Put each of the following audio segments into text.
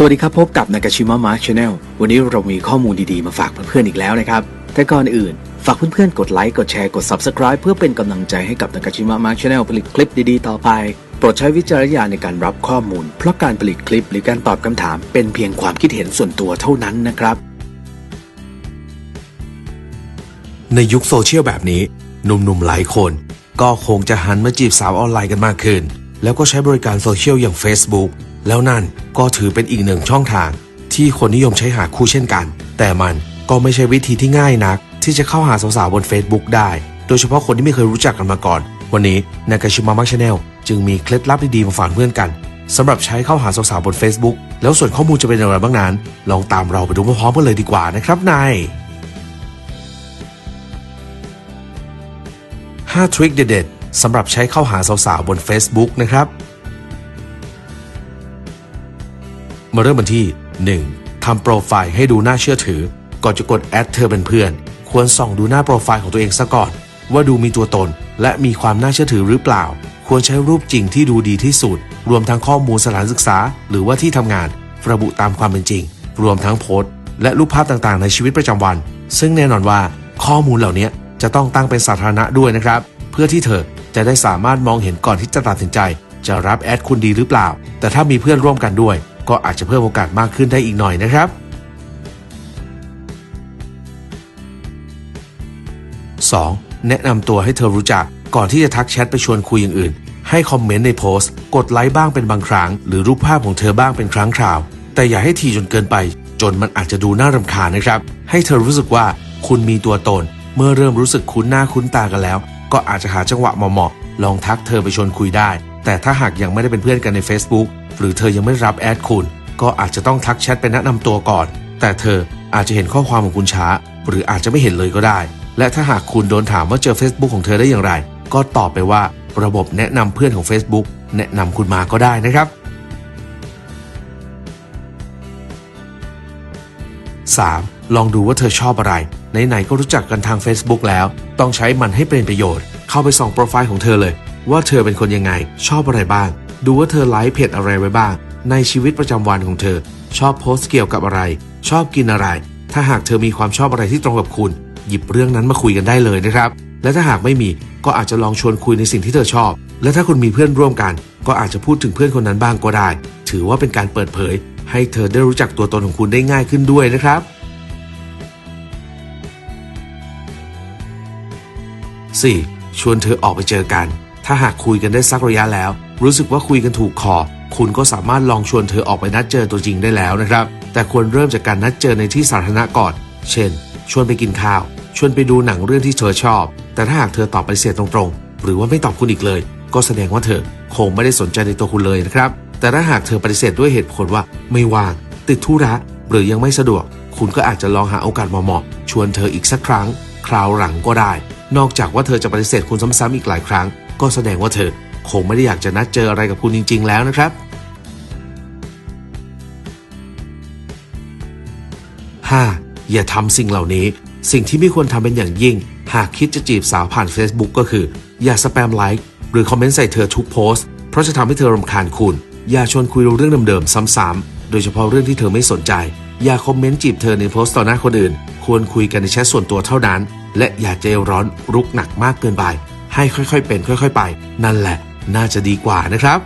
สวัสดีครับ พบกับนากาชิมะมาร์ชแนลวันนี้เรามีข้อมูลดีๆ มาฝากเพื่อนๆอีกแล้วนะครับ แต่ก่อนอื่น ฝากเพื่อนๆ กดไลค์ กดแชร์ กด Subscribe เพื่อเป็นกำลังใจให้กับนากาชิมะมาร์ชแนลผลิตคลิปดีๆ ต่อไป โปรดใช้วิจารณญาณในการรับข้อมูล เพราะการผลิตคลิปหรือการตอบคำถาม เป็นเพียงความคิดเห็นส่วนตัวเท่านั้นนะครับ ในยุคโซเชียลแบบนี้หนุ่มๆหลายคน ก็คงจะหันมาจีบสาวออนไลน์กันมากขึ้น แล้วก็ใช้บริการโซเชียลอย่าง Facebook แล้วนั่นก็ถือเป็นอีกหนึ่งช่องทาง ที่คนนิยมใช้หาคู่เช่นกัน แต่มันก็ไม่ใช่วิธีที่ง่ายนัก ที่จะเข้าหาสาวๆบน Facebook ได้ โดยเฉพาะคนที่ไม่เคยรู้จักกันมาก่อน วันนี้นากาชิมะมักชาแนลจึงมีเคล็ดลับดีๆมาฝากเพื่อนกันสำหรับใช้เข้าหาสาวๆบน Facebook แล้วส่วนข้อมูลจะเป็นอย่างไรบ้างนั้น ลองตามเราไปดูพร้อมๆกันเลยดีกว่านะครับนาย5ทริคเด็ดๆสำหรับใช้เข้าหาสาวๆบน Facebook นะครับ มาเริ่มกันที่ 1. ทำโปรไฟล์ให้ดูน่าเชื่อถือ ก่อนจะกดแอดเธอเป็นเพื่อน ควรส่องดูหน้าโปรไฟล์ของตัวเองซะก่อน ว่าดูมีตัวตน และมีความน่าเชื่อถือหรือเปล่า ควรใช้รูปจริงที่ดูดีที่สุด รวมทั้งข้อมูลสถานศึกษา หรือว่าที่ทำงาน ระบุตามความเป็นจริง รวมทั้งโพสต์ และรูปภาพต่างๆ ในชีวิตประจำวัน ซึ่งแน่นอนว่าข้อมูลเหล่านี้จะต้องตั้งเป็นสาธารณะด้วยนะครับ เพื่อที่เธอจะได้สามารถมองเห็นก่อนที่จะตัดสินใจ จะรับแอดคุณดีหรือเปล่า แต่ถ้ามีเพื่อนร่วมกันด้วย ก็อาจจะเพิ่มโอกาสมากขึ้นได้อีกหน่อยนะครับ 2. แนะนำตัวให้เธอรู้จัก ก่อนที่จะทักแชทไปชวนคุยอย่างอื่น ให้คอมเมนต์ในโพสต์ กดไลค์บ้างเป็นบางครั้ง หรือรูปภาพของเธอบ้างเป็นครั้งคราว แต่อย่าให้ทีจนเกินไป จนมันอาจจะดูน่ารำคาญนะครับ ให้เธอรู้สึกว่าคุณมีตัวตน เมื่อเริ่มรู้สึกคุ้นหน้าคุ้นตากันแล้ว ก็อาจจะหาจังหวะเหมาะๆลองทักเธอไปชวนคุยได้ แต่ถ้าหากยังไม่ได้เป็นเพื่อนกันใน Facebook หรือเธอยังไม่รับแอดคุณ ก็อาจจะต้องทักแชทไปแนะนำตัวก่อน แต่เธออาจจะเห็นข้อความของคุณช้า หรืออาจจะไม่เห็นเลยก็ได้ และถ้าหากคุณโดนถามว่าเจอ Facebook ของเธอได้อย่างไร ก็ตอบไปว่าระบบแนะนำเพื่อนของ Facebook แนะนำคุณมาก็ได้นะครับ 3. ลองดูว่าเธอชอบอะไร ไหนๆก็รู้จักกันทาง Facebook แล้ว ต้องใช้มันให้เป็นประโยชน์ เข้าไปส่องโปรไฟล์ของเธอเลย ว่าเธอเป็นคนยังไง ชอบอะไรบ้าง ดูว่าเธอไลฟ์เพจอะไรไว้บ้าง ในชีวิตประจำวันของเธอ ชอบโพสต์เกี่ยวกับอะไร ชอบกินอะไร ถ้าหากเธอมีความชอบอะไรที่ตรงกับคุณ หยิบเรื่องนั้นมาคุยกันได้เลยนะครับ และถ้าหากไม่มีก็อาจจะลองชวนคุยในสิ่งที่เธอชอบ และถ้าคุณมีเพื่อนร่วมกัน ก็อาจจะพูดถึงเพื่อนคนนั้นบ้างก็ได้ ถือว่าเป็นการเปิดเผย ให้เธอได้รู้จักตัวตนของคุณได้ง่ายขึ้นด้วยนะครับ 4. ชวนเธอออกไปเจอกัน ถ้าหากคุยกันได้สักระยะแล้ว รู้สึกว่าคุยกันถูกคอคุณก็สามารถลองชวนเธอออกไปนัดเจอตัวจริงได้แล้วนะครับ แต่ควรเริ่มจากการนัดเจอในที่สาธารณะก่อน เช่น ชวนไปกินข้าว ชวนไปดูหนังเรื่องที่เธอชอบ แต่ถ้าหากเธอตอบไปเสียตรงๆ หรือว่าไม่ตอบคุณอีกเลย ก็แสดงว่าเธอคงไม่ได้สนใจในตัวคุณเลยนะครับ แต่ถ้าหากเธอปฏิเสธด้วยเหตุผลว่าไม่ว่าง ติดธุระหรือยังไม่สะดวก คุณก็อาจจะลองหาโอกาสเหมาะๆชวนเธออีกสักครั้ง คราวหลังก็ได้ นอกจากว่าเธอจะปฏิเสธคุณซ้ำๆอีกหลายครั้ง ก็แสดงว่าเธอคงไม่ได้อยากจะนัดเจออะไรกับคุณจริง ๆ แล้วนะครับ 5. อย่าทำสิ่งเหล่านี้ สิ่งที่ไม่ควรทำเป็นอย่างยิ่ง หากคิดจะจีบสาวผ่าน Facebook ก็คือ อย่าสแปมไลค์หรือคอมเมนต์ใส่เธอทุกโพสต์ เพราะจะทำให้เธอรำคาญคุณ อย่าชวนคุยเรื่องเดิมๆซ้ำๆโดยเฉพาะเรื่องที่เธอไม่สนใจ อย่าคอมเมนต์จีบเธอในโพสต์ต่อหน้าคนอื่น ควรคุยกันในแชทส่วนตัวเท่านั้น และอย่าใจร้อนรุกหนักมากเกินไป ให้ค่อยๆ เป็น ค่อย ๆ ไป นั่นแหละ น่าจะดีกว่านะครับ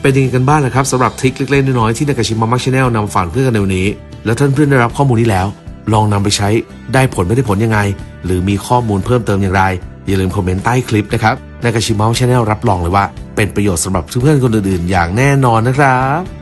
เป็นยังไงกันบ้างนะครับสำหรับทริคเล็กๆน้อยๆที่นากาชิมะมักชแนลนำฝากเพื่อนกันในวันนี้ แล้วท่านเพื่อนได้รับข้อมูลนี้แล้ว ลองนำไปใช้ได้ผลไม่ได้ผลยังไง หรือมีข้อมูลเพิ่มเติมอย่างไร อย่าลืมคอมเมนต์ใต้คลิปนะครับนากาชิมะมักชแนลรับรองเลยว่า เป็นประโยชน์สำหรับเพื่อนๆคนอื่นๆ อย่างแน่นอนนะครับ